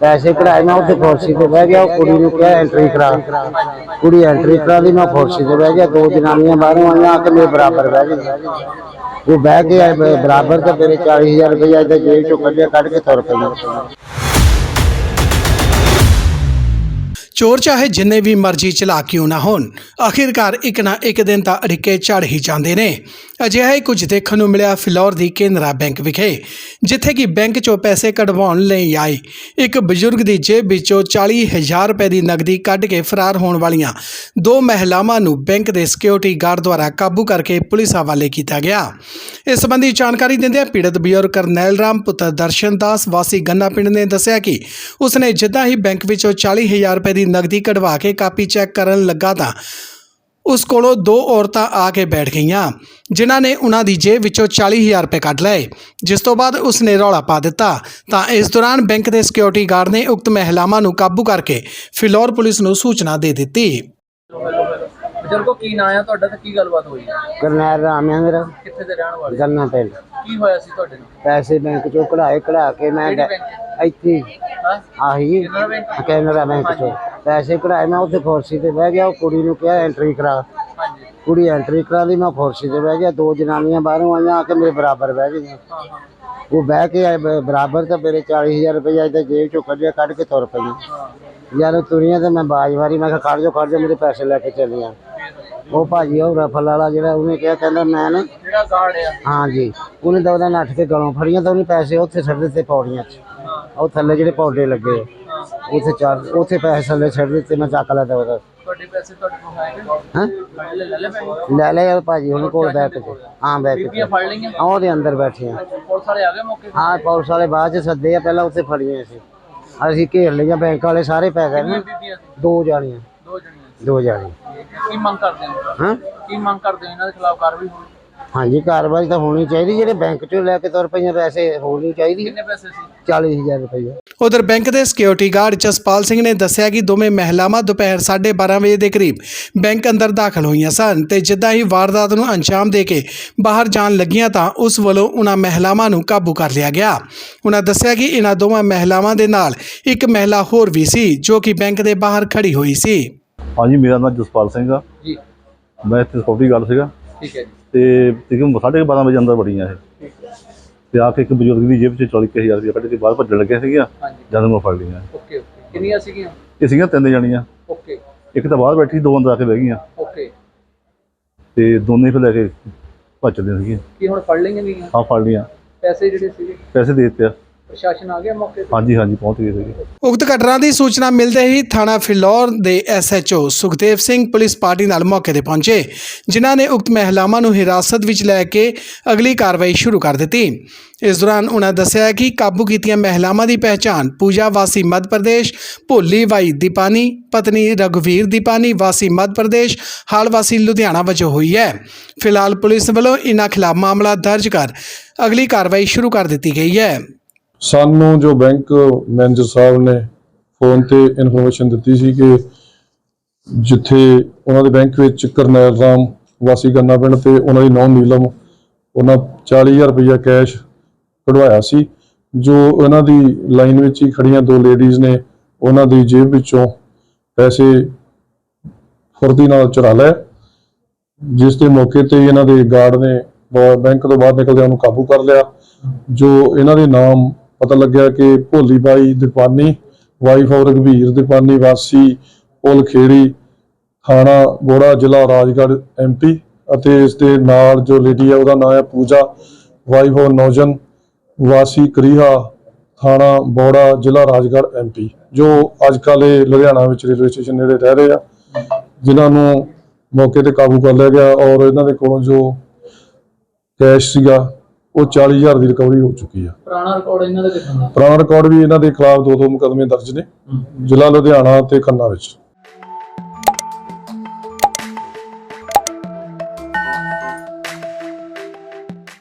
ਪੈਸੇ ਕਢਾਏ, ਮੈਂ ਉੱਥੇ ਫੋਰਸੀ ਤੇ ਬਹਿ ਗਿਆ, ਉਹ ਕੁੜੀ ਨੂੰ ਕਿਹਾ ਐਂਟਰੀ ਕਰਾ। ਕੁੜੀ ਐਂਟਰੀ ਕਰਾ ਲਈ, ਮੈਂ ਫੋਰਸੀ ਤੇ ਬਹਿ ਗਿਆ, ਦੋ ਜਨਾਨੀਆਂ ਬਾਹਰੋਂ ਆਈਆਂ ਆ ਕੇ ਮੇਰੇ ਬਰਾਬਰ ਬਹਿ ਗਈਆਂ ਉਹ ਬਹਿ ਕੇ ਬਰਾਬਰ ਤੇ ਮੇਰੇ 40000 ਰੁਪਏ ਇਹਦੇ ਜੇਬ ਚੋਂ ਕੱਢਿਆ, ਕੱਢ ਕੇ ਤੁਰ ਪਈ। ਚੋਰ ਚਾਹੇ ਜਿੰਨੇ ਵੀ ਮਰਜ਼ੀ ਚਲਾ ਕਿਉਂ ਨਾ ਹੋਣ। ਆਖਿਰਕਾਰ ਇੱਕ ਨਾ ਇੱਕ ਦਿਨ ਤਾਂ ਅੜਿੱਕੇ ਚੜ ਹੀ ਜਾਂਦੇ ਨੇ। ਅਜਿਹਾ ਹੀ ਕੁਝ ਦੇਖਣ ਨੂੰ ਮਿਲਿਆ ਫਿਲੌਰ ਦੀ ਕੇਨਰਾ ਬੈਂਕ ਵਿਖੇ, ਜਿੱਥੇ ਕਿ ਬੈਂਕ ਚੋਂ ਪੈਸੇ ਕਢਵਾਉਣ ਲਈ ਆਏ ਇੱਕ ਬਜ਼ੁਰਗ ਦੀ ਜੇਬ ਵਿੱਚੋਂ 40000 ਰੁਪਏ ਦੀ ਨਕਦੀ ਕੱਢ ਕੇ ਫਰਾਰ ਹੋਣ ਵਾਲੀਆਂ ਦੋ ਮਹਿਲਾਵਾਂ ਨੂੰ ਬੈਂਕ ਦੇ ਸਿਕਿਉਰਿਟੀ ਗਾਰਡ ਦੁਆਰਾ ਕਾਬੂ ਕਰਕੇ ਪੁਲਿਸ ਹਵਾਲੇ ਕੀਤਾ ਗਿਆ। ਇਸ ਸੰਬੰਧੀ ਜਾਣਕਾਰੀ ਦਿੰਦਿਆਂ ਪੀੜਤ ਬਜ਼ੁਰਗ ਕਰਨੈਲ ਰਾਮ, ਪੁੱਤਰ ਦਰਸ਼ਨ ਦਾਸ, ਵਾਸੀ ਗੰਨਾ ਪਿੰਡ ਨੇ ਦੱਸਿਆ ਕਿ ਉਸਨੇ ਜਿੱਦਾਂ ਹੀ ਬੈਂਕ ਵਿੱਚੋਂ 40000 ਰੁਪਏ ਦੀ ਨਕਦੀ ਕਢਵਾ ਕੇ ਕਾਪੀ ਚੈੱਕ ਕਰਨ ਲੱਗਾ ਤਾਂ ਉਸ ਕੋਲੋਂ ਦੋ ਔਰਤਾਂ ਆ ਕੇ ਬੈਠ ਗਈਆਂ ਜਿਨ੍ਹਾਂ ਨੇ ਉਹਨਾਂ ਦੀ ਜੇਬ ਵਿੱਚੋਂ 40000 ਰੁਪਏ ਕੱਢ ਲਏ। ਜਿਸ ਤੋਂ ਬਾਅਦ ਉਸਨੇ ਰੌਲਾ ਪਾ ਦਿੱਤਾ। ਤਾਂ ਇਸ ਦੌਰਾਨ ਬੈਂਕ ਦੇ ਸਿਕਿਉਰਿਟੀ ਗਾਰਡ ਨੇ ਉਕਤ ਮਹਿਲਾਵਾਂ ਨੂੰ ਕਾਬੂ ਕਰਕੇ ਫਿਲੌਰ ਪੁਲਿਸ ਨੂੰ ਸੂਚਨਾ ਦੇ ਦਿੱਤੀ। ਬਜ਼ੁਰਗੋ ਕੀ ਨਾਂ ਆ ਤੁਹਾਡਾ ਤੇ ਕੀ ਗੱਲਬਾਤ ਹੋਈ? ਹੈ ਕਰਨੈਲ ਰਾਮ ਹੈ ਮੇਰਾ। ਕਿੱਥੇ ਦੇ ਰਹਿਣ ਵਾਲੇ? ਗੰਨਾ ਪਿੰਡ। ਕੀ ਹੋਇਆ ਸੀ ਤੁਹਾਡੇ ਨਾਲ? ਪੈਸੇ ਬੈਂਕ ਚੋਂ ਕਢਾਏ ਕਢਾ ਕੇ ਮੈਂ ਕਿਹੜੀ ਗ- ਇੱਥੇ ਹੀ, ਆਹੀ। ਕੇਨਰਾ ਬੈਂਕ? ਕੈਨਰਾ ਬੈਂਕ ਚੋਂ। ਪੈਸੇ ਕਢਾਏ ਮੈਂ ਉੱਥੇ ਕੁਰਸੀ ਤੇ ਬਹਿ ਗਿਆ ਉਹ ਕੁੜੀ ਨੂੰ ਕਿਹਾ ਐਂਟਰੀ ਕਰਾ। ਹਾਂਜੀ ਕੁੜੀ ਐਂਟਰੀ ਕਰਾ ਲਈ ਮੈਂ ਕੁਰਸੀ ਤੇ ਬਹਿ ਗਿਆ ਦੋ ਜਨਾਨੀਆਂ ਬਾਹਰੋਂ ਆਈਆਂ ਆ ਕੇ ਮੇਰੇ ਬਰਾਬਰ ਬਹਿ ਗਈਆਂ। ਉਹ ਬਹਿ ਕੇ ਆਏ ਬ- ਬਰਾਬਰ ਤੇ ਮੇਰੇ 40000 ਰੁਪਏ ਇਹਦੇ ਜੇਬ ਚੋਂ ਕੱਢਿਆ ਕੱਢ ਕੇ ਤੁਰ ਪਈਆਂ ਹਾਂ ਯਾਰ ਉਹ ਤੁਰੀਆਂ ਤੇ ਮੈਂ ਬਾਜ ਮਾਰੀ ਮੈਂ ਕਿਹਾ ਖੜ ਜਾ ਖੜ ਜਾ ਮੇਰੇ ਪੈਸੇ ਲੈ ਕੇ ਚੱਲੀਆਂ ਉਹ ਭਾਜੀ ਉਹ ਰਫਲ ਵਾਲਾ ਜਿਹੜਾ ਉਹਨੇ ਕਿਹਾ ਕਹਿੰਦਾ ਮੈਂ ਨਾ ਜਿਹੜਾ ਗਾਰਡ ਆ? ਹਾਂ ਜੀ ਉਹਨੇ ਤਾਂ ਉਹਦਾ ਨੱਠ ਕੇ ਗਲੋਂ ਫੜੀਆਂ ਤਾਂ ਉਹਨੇ ਪੈਸੇ ਉੱਥੇ ਛੱਡ ਦਿੱਤੇ ਪੌੜੀਆਂ 'ਚ। ਉਹ ਥੱਲੇ ਜਿਹੜੇ ਪੌਡੇ ਲੱਗੇ ਉੱਥੇ ਚਾਰ ਉੱਥੇ ਪੈਸੇ ਥੱਲੇ ਛੱਡ ਦਿੱਤੇ ਮੈਂ ਚੱਕ ਲਿਆ ਉਹਦਾ। ਤੁਹਾਡੇ ਪੈਸੇ ਤੁਹਾਡੇ ਕੋਲ ਹੈਗੇ ਲੈ ਲੈ ਲੈ ਪੈਸੇ ਲੈ ਲੈ ਯਾਰ ਭਾਜੀ ਉਹਨੇ ਕੋਲ ਬੈਠ ਕੇ। ਹਾਂ ਬੈਠ ਕੇ। ਬੀਬੀਆਂ ਫੜ ਲਈਆਂ? ਆ ਉਹਦੇ ਅੰਦਰ ਬੈਠੀਆਂ ਪੁਲਿਸ ਵਾਲੇ ਆ ਗਏ ਮੌਕੇ ਹਾਂ ਪੁਲਿਸ ਵਾਲੇ ਬਾਅਦ ਚ ਸੱਦੇ ਆ ਪਹਿਲਾਂ ਉੱਥੇ ਫੜੀਆਂ ਸੀ। ਅਸੀਂ ਘੇਰ ਲਈਆਂ ਬੈਂਕ ਵਾਲੇ ਸਾਰੇ ਪੈ ਗਏ ਨਾ? ਦੋ ਜਾਣੀਆਂ। ਦੋ ਜਣੀਆਂ ਦੋ ਜਾਣੀਆਂ। ਕੀ ਮੰਗ ਕਰਦੇ ਹੋ? ਹਾਂ? ਕੀ ਮੰਗ ਕਰਦੇ ਇਹਨਾਂ ਦੇ ਖਿਲਾਫ ਕਾਰਵਾਈ ਹੋਣੀ ਹਾਂਜੀ ਕਾਰਵਾਈ ਤਾਂ ਹੋਣੀ ਚਾਹੀਦੀ ਜਿਹੜੇ ਬੈਂਕ ਚੋਂ ਲੈ ਕੇ ਤੁਰ ਪਈਆਂ ਪੈਸੇ ਹੋਣੀ ਚਾਹੀਦੀ। ਕਿੰਨੇ ਪੈਸੇ ਸੀ? 40000 ਰੁਪਏ ਉਧਰ ਬੈਂਕ ਦੇ ਸਿਕਿਉਰਿਟੀ ਗਾਰਡ ਜਸਪਾਲ ਸਿੰਘ ਨੇ ਦੱਸਿਆ ਕਿ ਦੋਵੇਂ ਮਹਿਲਾਵਾਂ ਦੁਪਹਿਰ 12:30 ਵਜੇ ਦੇ ਕਰੀਬ ਬੈਂਕ ਅੰਦਰ ਦਾਖਲ ਹੋਈਆਂ ਸਨ ਤੇ ਜਿੱਦਾਂ ਹੀ ਵਾਰਦਾਤ ਨੂੰ ਅੰਜਾਮ ਦੇ ਕੇ ਬਾਹਰ ਜਾਣ ਲੱਗੀਆਂ ਤਾਂ ਉਸ ਵੱਲੋਂ ਉਹਨਾਂ ਮਹਿਲਾਵਾਂ ਨੂੰ ਕਾਬੂ ਕਰ ਲਿਆ ਗਿਆ। ਉਹਨਾਂ ਦੱਸਿਆ ਕਿ ਇਹਨਾਂ ਦੋਵਾਂ ਮਹਿਲਾਵਾਂ ਦੇ ਨਾਲ ਇੱਕ ਮਹਿਲਾ ਹੋਰ ਵੀ ਸੀ ਜੋ ਕਿ ਬੈਂਕ ਦੇ ਬਾਹਰ ਖੜੀ ਹੋਈ ਸੀ। ਹਾਂਜੀ ਮੇਰਾ ਨਾਮ ਜਸਪਾਲ ਸਿੰਘ ਆ। ਜੀ। ਮੈਂ ਇੱਥੇ ਸਕਿਉਰਟੀ ਗਾਰਡ ਸੀਗਾ। ਠੀਕ ਹੈ ਜੀ। ਤੇ ਤਕਰੀਬਨ ਸਾਢੇ ਕੁ ਬਾਰਾਂ ਵਜੇ ਅੰਦਰ ਵੜੀਆਂ ਇਹ। ਹੈ। ਤੇ ਆ ਕੇ ਇੱਕ ਬਜ਼ੁਰਗ ਦੀ ਜੇਬ 'ਚ 40000 ਰੁਪਏ ਕੱਢ ਕੇ ਬਾਹਰ ਭੱਜਣ ਲੱਗੇ ਸੀਗੀਆਂ ਹਾਂਜੀ। ਜਦ ਮੈਂ ਫੜ ਲਈਆਂ। Okay okay. ਕਿੰਨੀਆਂ ਸੀਗੀਆਂ? ਇਹ ਸੀਗੀਆਂ ਤਿੰਨ ਜਣੀਆਂ। ਓਕੇ। ਇੱਕ ਤਾਂ ਬਾਹਰ ਬੈਠੀ ਦੋ ਅੰਦਰ ਆ ਕੇ ਬਹਿ ਗਈਆਂ। ਓਕੇ। ਤੇ ਦੋਨੇ ਫਿਰ ਲੈ ਕੇ ਭੱਜਦੇ ਸੀਗੀਆਂ ਕੀ ਹੁਣ ਫੜ ਲਈਆਂ ਗਈਆਂ? ਆ ਫੜ ਲਈਆਂ। ਪੈਸੇ ਜਿਹੜੇ ਸੀਗੇ? ਪੈਸੇ ਦੇ ਦਿੱਤੇ ਆ। ਪ੍ਰਸ਼ਾਸਨ ਆ ਗਿਆ ਮੌਕੇ ਤੇ? ਹਾਂਜੀ ਹਾਂਜੀ ਪਹੁੰਚ ਗਏ ਸੀਗੇ। ਉਕਤ ਘਟਨਾ ਦੀ ਸੂਚਨਾ ਮਿਲਦੇ ਹੀ ਥਾਣਾ ਫਿਲੌਰ ਦੇ SHO Sukhdev Singh police party ਨਾਲ ਮੌਕੇ ਤੇ ਪਹੁੰਚੇ ਜਿਨ੍ਹਾਂ ਨੇ ਉਕਤ ਮਹਿਲਾਵਾਂ ਨੂੰ ਹਿਰਾਸਤ ਵਿੱਚ ਲੈ ਕੇ ਅਗਲੀ ਕਾਰਵਾਈ ਸ਼ੁਰੂ ਕਰ ਦਿੱਤੀ। ਇਸ ਦੌਰਾਨ ਉਹਨਾਂ ਦੱਸਿਆ ਕਿ ਕਾਬੂ ਕੀਤੀਆਂ ਮਹਿਲਾਵਾਂ ਦੀ ਪਹਿਚਾਣ ਪੂਜਾ ਵਾਸੀ ਮੱਧ ਪ੍ਰਦੇਸ਼ ਭੋਲੀ ਵਾਈ ਦੀਪਾਨੀ ਪਤਨੀ ਰਘਵੀਰ ਦੀਪਾਨੀ ਵਾਸੀ ਮੱਧ ਪ੍ਰਦੇਸ਼ ਹਾਲ ਵਾਸੀ ਲੁਧਿਆਣਾ ਵਜੋਂ ਹੋਈ ਹੈ। ਫਿਲਹਾਲ ਪੁਲਿਸ ਵੱਲੋਂ ਇਨ੍ਹਾਂ ਖਿਲਾਫ ਮਾਮਲਾ ਦਰਜ ਕਰ ਅਗਲੀ ਕਾਰਵਾਈ ਸ਼ੁਰੂ ਕਰ ਦਿੱਤੀ ਗਈ ਹੈ। ਸਾਨੂੰ ਜੋ ਬੈਂਕ ਮੈਨੇਜਰ ਸਾਹਿਬ ਨੇ ਫੋਨ ਤੇ ਇਨਫੋਰਮੇਸ਼ਨ ਦਿੱਤੀ ਸੀ ਕਿ ਜਿੱਥੇ ਉਹਨਾਂ ਦੇ ਬੈਂਕ ਵਿੱਚ ਕਰਨੈਲ ਰਾਮ ਵਾਸੀ ਗੰਨਾ ਪਿੰਡ ਤੇ ਉਹਨਾਂ ਦੀ ਨੌਂ ਨੀਲਮ, ਉਹਨਾਂ 40000 ਰੁਪਇਆ ਕੈਸ਼ ਕਢਵਾਇਆ ਸੀ, ਜੋ ਉਹਨਾਂ ਦੀ ਲਾਈਨ ਵਿੱਚ ਹੀ ਖੜੀਆਂ ਦੋ ਲੇਡੀਜ਼ ਨੇ, ਉਹਨਾਂ ਦੀ ਜੇਬ ਵਿੱਚੋਂ ਪੈਸੇ ਫੁਰਦੀ ਨਾਲ ਚੁਰਾ ਲਏ, ਜਿਸ ਦੇ ਮੌਕੇ ਤੇ ਇਹਨਾਂ ਦੇ ਗਾਰਡ ਨੇ ਬ- ਬੈਂਕ ਤੋਂ ਬਾਹਰ ਨਿਕਲਦਿਆਂ ਉਹਨੂੰ ਕਾਬੂ ਕਰ ਲਿਆ, ਜੋ ਇਹਨਾਂ ਦੇ ਨਾਮ ਪਤਾ ਲੱਗਿਆ ਕਿ ਭੋਲੀ ਬਾਈ ਦੀਪਾਨੀ ਵਾਈਫ ਆਫ ਰਘਵੀਰ ਦੀਪਾਨੀ, ਵਾਸੀ ਪੁਲ ਖੇੜੀ ਥਾਣਾ ਬੋੜਾ ਜ਼ਿਲ੍ਹਾ ਰਾਜਗੜ੍ਹ ਐਮਪੀ ਅਤੇ ਇਸ ਦੇ ਨਾਲ ਜੋ ਲੇਡੀ ਹੈ ਉਹਦਾ ਨਾਮ ਹੈ ਪੂਜਾ ਵਾਈਫ ਆਫ ਨੌਜਨ, ਵਾਸੀ ਕਰੀਹਾ, ਥਾਣਾ ਬੋੜਾ ਜ਼ਿਲ੍ਹਾ ਰਾਜਗੜ੍ਹ ਐਮਪੀ ਜੋ ਅੱਜ ਕੱਲ੍ਹ ਇਹ ਲੁਧਿਆਣਾ ਵਿੱਚ ਰੇਲਵੇ ਸਟੇਸ਼ਨ ਨੇੜੇ ਰਹਿ ਰਹੇ ਆ, ਜਿਨ੍ਹਾਂ ਨੂੰ ਮੌਕੇ ਤੇ ਕਾਬੂ ਕਰ ਲਿਆ ਗਿਆ ਔਰ ਇਹਨਾਂ ਦੇ ਕੋਲੋਂ ਜੋ ਕੈਸ਼ ਸੀਗਾ ਉਹ 40000 ਦੀ ਰਿਕਵਰੀ ਹੋ ਚੁੱਕੀ ਆ। ਪੁਰਾਣਾ ਰਿਕਾਰਡ ਇਹਨਾਂ ਦਾ ਪੁਰਾਣਾ ਰਿਕਾਰਡ ਵੀ ਇਹਨਾਂ ਦੇ ਖਿਲਾਫ ਦੋ ਦੋ ਮੁਕੱਦਮੇ ਦਰਜ ਨੇ ਜ਼ਿਲ੍ਹਾ ਲੁਧਿਆਣਾ ਤੇ ਖੰਨਾ ਵਿੱਚ।